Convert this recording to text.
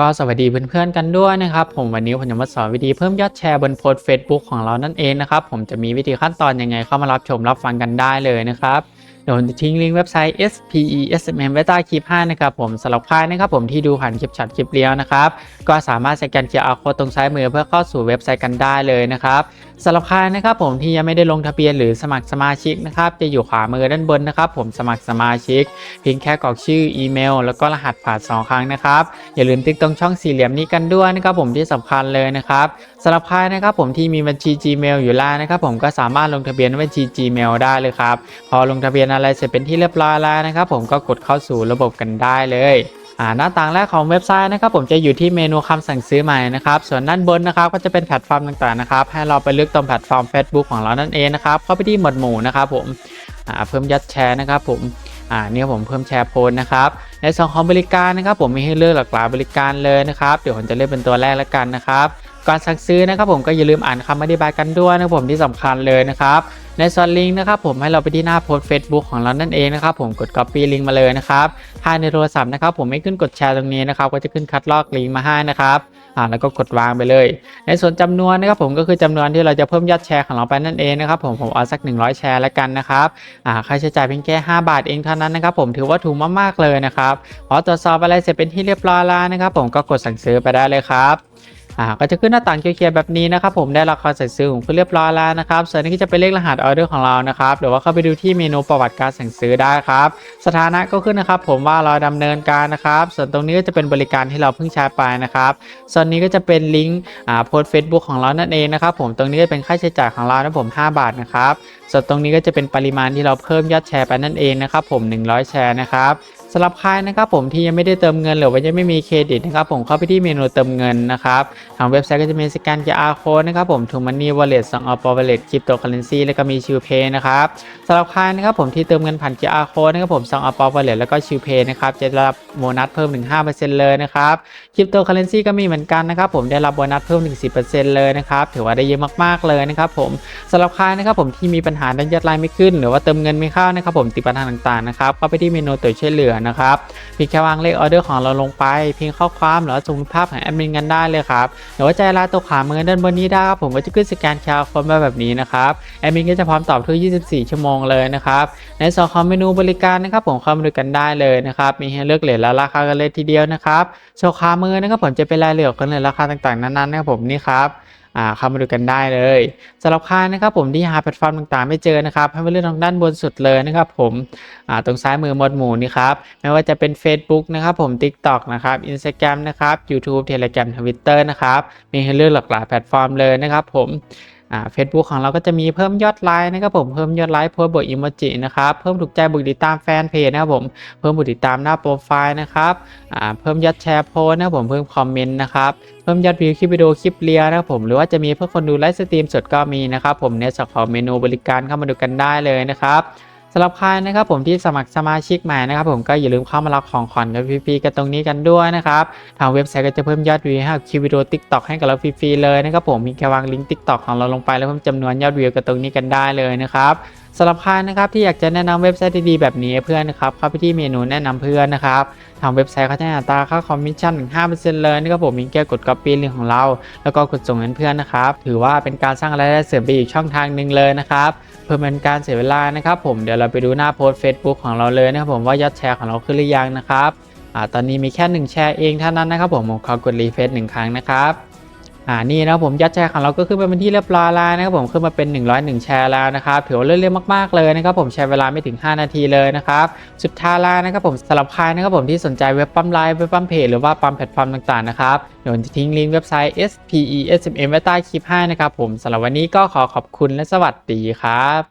ก็สวัสดีเพื่อนๆกันด้วยนะครับ ผมวันนี้ผมจะมาสอนวิธีเพิ่มยอดแชร์บนโพสต์เฟซบุ๊กของเรานั่นเองนะครับ ผมจะมีวิธีขั้นตอนยังไงเข้ามารับชมรับฟังกันได้เลยนะครับ เดี๋ยวผมจะทิ้งลิงก์เว็บไซต์ SPESMM ไว้ใต้คลิปให้นะครับผมสำหรับใครนะครับผมที่ดูผ่านคลิปช็อตคลิปเลี้ยวนะครับ ก็สามารถสแกน QR Code ตรงซ้ายมือเพื่อเข้าสู่เว็บไซต์กันได้เลยนะครับสำหรับใครนะครับผมที่ยังไม่ได้ลงทะเบียนหรือสมัครสมาชิกนะครับจะอยู่ขวามือด้านบนนะครับผมสมัครสมาชิก เพียงแค่กรอกชื่ออีเมล แล้วก็รหัสผ่าน2ครั้งนะครับอย่าลืมติ๊กตรงช่องสี่เหลี่ยมนี้กันด้วยนะครับผมที่สำคัญเลยนะครับสำหรับใครนะครับผมที่มีบัญชี Gmail อยู่แล้วนะครับผมก็สามารถลงทะเบียนบัญชี Gmail ได้เลยครับพอลงทะเบียนอะไรเสร็จเป็นที่เรียบร้อยแล้วนะครับ ผมก็กดเข้าสู่ระบบกันได้เลยอ่าหน้าต่างแรกของเว็บไซต์นะครับผมจะอยู่ที่เมนูคำสั่งซื้อใหม่นะครับส่วนด้านบนนะครับก็จะเป็นแพลตฟอร์มต่างๆนะครับให้เราไปเลือกตรงแพลตฟอร์ม Facebook ของเรานั่นเองนะครับเข้าไปที่หมวดหมู่นะครับผมอ่าเพิ่มยอดแชร์นะครับผมอ่าเนี่ยผมเพิ่มแชร์โพสนะครับในส่วนของบริการนะครับผมมีให้เลือกหลากหลายบริการเลยนะครับเดี๋ยวผมจะเลือกเป็นตัวแรกแล้วกันนะครับ ก่อนสั่งซื้อนะครับผมก็อย่าลืมอ่านคำอธิบายกันด้วยนะครับผมที่สำคัญเลยนะครับในส่วนลิงก์นะครับผมให้เราไปที่หน้าโพสต์ Facebook ของเรานั่นเองนะครับผมกด Copy ลิงก์มาเลยนะครับถ้าในโทรศัพท์นะครับผมไม่ขึ้นกดแชร์ตรงนี้นะครับก็จะขึ้นคัดลอกลิงก์มาให้นะครับอ่าแล้วก็กดวางไปเลย ในส่วนจำนวนนะครับผมก็คือจำนวนที่เราจะเพิ่มยอดแชร์ของเราไปนั่นเองนะครับผมผมเอาสัก 100 แชร์แล้วกันนะครับอ่าค่าใช้จ่ายเพียงแค่ 5 บาทเองเท่านั้นนะครับผมถือว่าถูกมากๆเลยนะครับพอตรวจสอบอะไรเสร็จเป็นที่เรียบร้อยแล้วนะครับผมก็กดสั่งซื้อไปได้เลยครับ อ่าก็จะขึ้นหน้าต่างเขียวๆแบบนี้นะครับผมได้ราคาสั่งซื้อของคุณเรียบร้อยแล้วนะครับส่วนนี้ก็จะเป็นเลขรหัสออเดอร์ของเรานะครับหรือว่าเข้าไปดูที่เมนูประวัติการสั่งซื้อได้ครับสถานะก็ขึ้นนะครับผมว่าเราดำเนินการนะครับส่วนตรงนี้ก็จะเป็นบริการที่เราเพิ่งใช้ไปนะครับส่วนนี้ก็จะเป็นลิงก์อ่าโพสเฟซบุ๊กของเรานั่นเองนะครับผมตรงนี้ก็เป็นค่าใช้จ่ายของเรานะผม 5 บาทนะครับส่วนตรงนี้ก็จะเป็นปริมาณที่เราเพิ่มยอดแชร์ไปนั่นเองนะครับผม 100 แชร์นะครับ สำหรับใครนะครับผมที่ยังไม่ได้เติมเงินหรือว่ายังไม่มีเครดิตนะครับผมเข้าไปที่เมนูเติมเงินนะครับทางเว็บไซต์ก็จะมีสแกน QR code นะครับผม t ูมันนี่วอลเล็ตสองออปอวอลเล็ตคริปโตเคอเรนซีแล้วก็มีชิวเพย์นะครับสำหรับใครนะครับผมที่เติมเงินผ่าน QR code นะครับผมสองออปอวอลเล็ตแล้วก็ชิวเพย์นะครับจะได้รับโบนัสเพิ่มถึง5%เลยนะครับคริปโตเคอเรนซีก็มีเหมือนกันนะครับผมได้รับโบนัสเพิ่มถึง10%เลยนะครับถือว่าได้เยอะมากๆเลยนะครับผมสำหรับใครนะครับผมที่มีปัญหาด้านยอดไลน์ไม่ขึ้น หรือว่าเติมเงินไม่เข้านะครับผมติดปัญหาต่างๆนะครับเข้าไปที่เมนูตัวช่วยเหลือนะครับเพียงแค่วางเลขออเดอร์ของเราลงไปเพียงข้อความหรือว่าส่งภาพของแอดมินกันได้เลยครับหรือว่าใจลาตัวขวามือด้านบนนี้ได้ครับผมก็จะขึ้นสแกนเคอร์โค้ดมาแบบนี้นะครับแอดมินก็จะพร้อมตอบทุก 24 ชั่วโมงเลยนะครับในส่วนของเมนูบริการนะครับผมเข้ามาดูกันได้เลยนะครับมีให้เลือกเหรียญและราคากันเลยทีเดียวนะครับโชว์ขามือนะครับผมจะเป็นรายละเอียดกันเลยราคาต่างๆนั้นๆนะครับผมนี่ครับ เข้ามาดูกันได้เลยสำหรับใครนะครับผมที่หาแพลตฟอร์มต่างๆ ไม่เจอนะครับให้มาเลือกทางด้านบนสุดเลยนะครับผมตรงซ้ายมือหมวดหมู่นี่ครับไม่ว่าจะเป็น Facebook นะครับผม TikTok นะครับ Instagram นะครับ YouTube Telegram Twitter นะครับมีให้เลือกหลากหลายแพลตฟอร์มเลยนะครับผม อ่า Facebook ของเราก็จะมีเพิ่มยอดไลค์นะครับผมเพิ่มยอดไลค์โพสต์บวกอิโมจินะครับเพิ่มถูกใจบุกติดตามแฟนเพจนะครับผมเพิ่มบุกติดตามหน้าโปรไฟล์นะครับอ่าเพิ่มยอดแชร์โพสนะครับผมเพิ่มคอมเมนต์นะครับเพิ่มยอดวิวคลิปวิดีโอคลิปเรียนะครับผมหรือว่าจะมีเพื่อคนดูไลฟ์สตรีมสดก็มีนะครับผมในส่วนของเมนูบริการเข้ามาดูกันได้เลยนะครับ สำหรับใครนะครับผมที่สมัครสมาชิกใหม่นะครับผมก็อย่าลืมเข้ามารับของขวัญกับฟรีๆกันตรงนี้กันด้วยนะครับทางเว็บไซต์ก็จะเพิ่มยอดวิวให้คลิปวิดีโอ TikTok ให้กับเราฟรีๆเลยนะครับผมมีแค่วางลิงก์ TikTok ของเราลงไปแล้วเพิ่มจำนวนยอดวิวกันตรงนี้กันได้เลยนะครับ สำหรับใครนะครับที่อยากจะแนะนำเว็บไซต์ดีๆแบบนี้เพื่อนนะครับเข้าไปที่เมนูแนะนำเพื่อนนะครับทางเว็บไซต์เขาจะให้อัตราค่าคอมมิชชั่นถึง5%เลยนะครับผมมีแค่กด copy ลิงก์ของเรา แล้วก็กดส่งเงินเพื่อนนะครับถือว่าเป็นการสร้างรายได้เสริมไปอีกช่องทางหนึ่งเลยนะครับเพื่อเป็นการเสียเวลานะครับผมเดี๋ยวเราไปดูหน้าโพสต์ Facebook ของเราเลยนะครับผมว่ายอดแชร์ของเราขึ้นหรือยังนะครับอ่าตอนนี้มีแค่ 1 แชร์เองเท่านั้นนะครับผมผมขอกดรีเฟซหนึ่งครั้งนะครับ อ่านี่นะครับผมยอดแชร์ของเราก็ขึ้นมาเป็นที่เรียบร้อยแล้วนะครับผมขึ้นมาเป็น 101 แชร์แล้วนะครับถือว่าเร็วๆมากๆเลยนะครับผมใช้เวลาไม่ถึง 5 นาทีเลยนะครับสุดท้ายแล้วนะครับผมสำหรับใครนะครับผมที่สนใจเว็บปั๊มไลน์เว็บปั๊มเพจหรือว่าปั๊มแพลตฟอร์มต่างๆนะครับเดี๋ยวผมจะทิ้งลิงก์เว็บไซต์ SPESMM ไว้ใต้คลิปให้นะครับผมสำหรับวันนี้ก็ขอขอบคุณและสวัสดีครับ